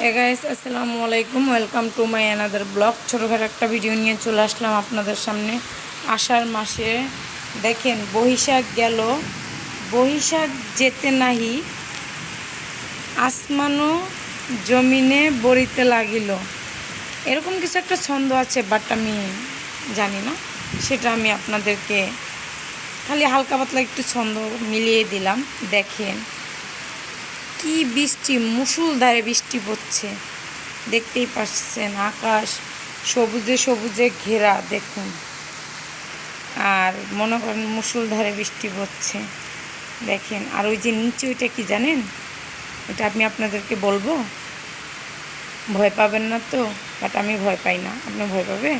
Guys আসসালামু আলাইকুম welcome to my another blog ছোটোখাটো একটা ভিডিও নিয়ে চলে আসলাম আপনাদের সামনে। আষাঢ় মাসে দেখেন বহিশাখ গেল। বহিশাখ যেতে নাহি, আসমানও জমিনে বড়িতে লাগিল। এরকম কিছু একটা ছন্দ আছে বাট আমি জানি না। সেটা আমি আপনাদেরকে খালি হালকা পাতলা একটু ছন্দ মিলিয়ে দিলাম। দেখেন। কি বৃষ্টি মুসুলধারে বৃষ্টি পড়ছে। দেখতেই পাচ্ছেন আকাশ সবুজে সবুজে ঘেরা, দেখুন। আর মনে করেন মুসুলধারে বৃষ্টি পড়ছে। দেখেন, আর ওই যে নিচে ওইটা কি জানেন? এটা আমি আপনাদেরকে বলব। ভয় পাবেন না তো, বাট আমি ভয় পাই না। আপনি ভয় পাবে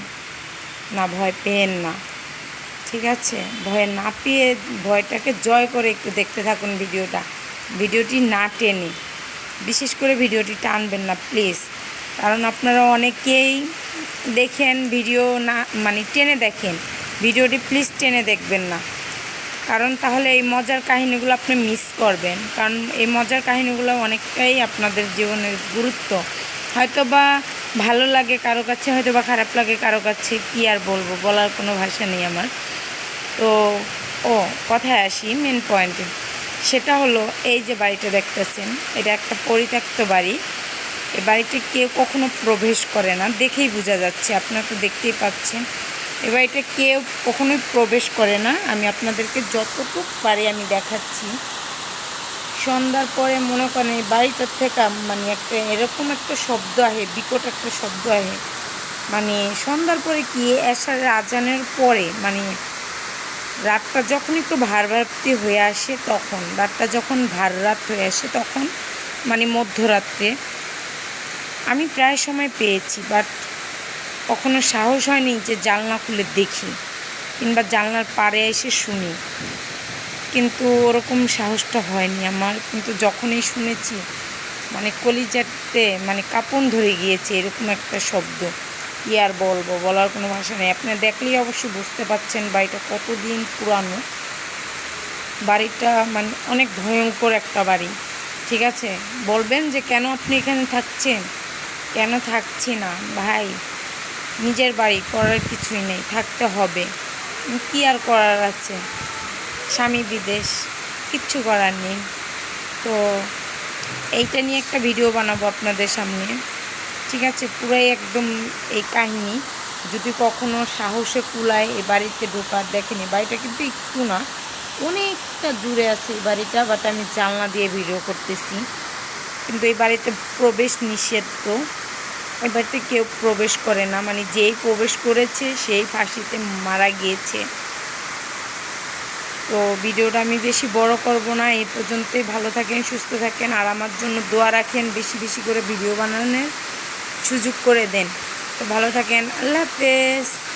না, ভয় পেন না। ঠিক আছে? ভয় না পেয়ে ভয়টাকে জয় করে একটু দেখতে থাকুন ভিডিওটা। ভিডিওটি না টেনে, বিশেষ করে ভিডিওটি টানবেন না, প্লিজ। কারণ আপনারা অনেকেই দেখেন, ভিডিও না মানে টেনে দেখেন। ভিডিওটি প্লিজ টেনে দেখবেন না। কারণ তাহলে এই মজার কাহিনীগুলো আপনি মিস করবেন। কারণ এই মজার কাহিনীগুলো অনেকটাই আপনাদের জীবনের গুরুত্ব। হয়তো বা ভালো লাগে কারও কাছে হয়তো বা খারাপ লাগে কারও কাছে, কী আর বলব, বলার কোনো ভাষা নেই আমার। তো, ও, কথায় আসি মেন পয়েন্টে সেটা হলো এই যে বাড়িটা দেখতেছেন, এটা একটা পরিত্যক্ত বাড়ি। এই বাড়িতে কেউ কখনো প্রবেশ করে না, দেখেই বোঝা যাচ্ছে, আপনারা তো দেখতেই পাচ্ছেন। এ বাড়িটা কেউ কখনোই প্রবেশ করে না। আমি আপনাদেরকে যতটুকু পারি আমি দেখাচ্ছি। সন্ধ্যার পরে মনে করেন এই বাড়িটার থেকে মানে একটা এরকম একটা শব্দ আহে, বিকট একটা শব্দ আহে। মানে সন্ধ্যার পরে কি এসার আজানের পরে মানে রাতটা যখন একটু ভার ভারতি হয়ে আসে তখন, রাতটা যখন ভার রাত হয়ে আসে তখন মানে মধ্যরাত্রে, আমি প্রায় সময় পেয়েছি বাট কখনো সাহস হয়নি যে জানলা খুলে দেখি কিংবা জানলার পাড়ে এসে শুনি। কিন্তু ওরকম সাহসটা হয়নি আমার। কিন্তু যখনই শুনেছি মানে কলিজাতে মানে কাপন ধরে গিয়েছে এরকম একটা শব্দ। কি আর বলব? বলার কোনো ভাষা নেই। আপনি দেখলেই অবশ্যই বুঝতে পাচ্ছেন বাড়িটা কতদিন পুরানো। বাড়িটা মানে অনেক ভয়ঙ্কর একটা বাড়ি, ঠিক আছে? বলবেন যে কেন আপনি এখানে থাকছেন? কেন থাকছি না? ভাই, নিজের বাড়ি করার কিছুই নেই, থাকতে হবে। কি আর করার আছে? স্বামী বিদেশ, কিচ্ছু করার নেই। তো এইটা নিয়ে একটা ভিডিও বানাবো আপনাদের সামনে। ঠিক আছে, পুরাই একদম এই কাহিনী। যদি কখনো সাহসে কুলায় এ বাড়িতে ঢোকার, দেখেনি বাড়িটা কিন্তু একটু না, অনেকটা দূরে আছে এই বাড়িটা বাট আমি জানলা দিয়ে ভিডিও করতেছি। কিন্তু এই বাড়িতে প্রবেশ নিষেধ তো। এই বাড়িতে কেউ প্রবেশ করে না মানে যেই প্রবেশ করেছে, সেই ফাঁসিতে মারা গিয়েছে। তো ভিডিওটা আমি বেশি বড় করব না এই পর্যন্তই ভালো থাকেন, সুস্থ থাকেন, আর আমার জন্য দোয়া রাখেন, বেশি বেশি করে ভিডিও বানানোর। সুযোগ করে দেন। তো ভালো থাকেন। আল্লাহ হাফেজ।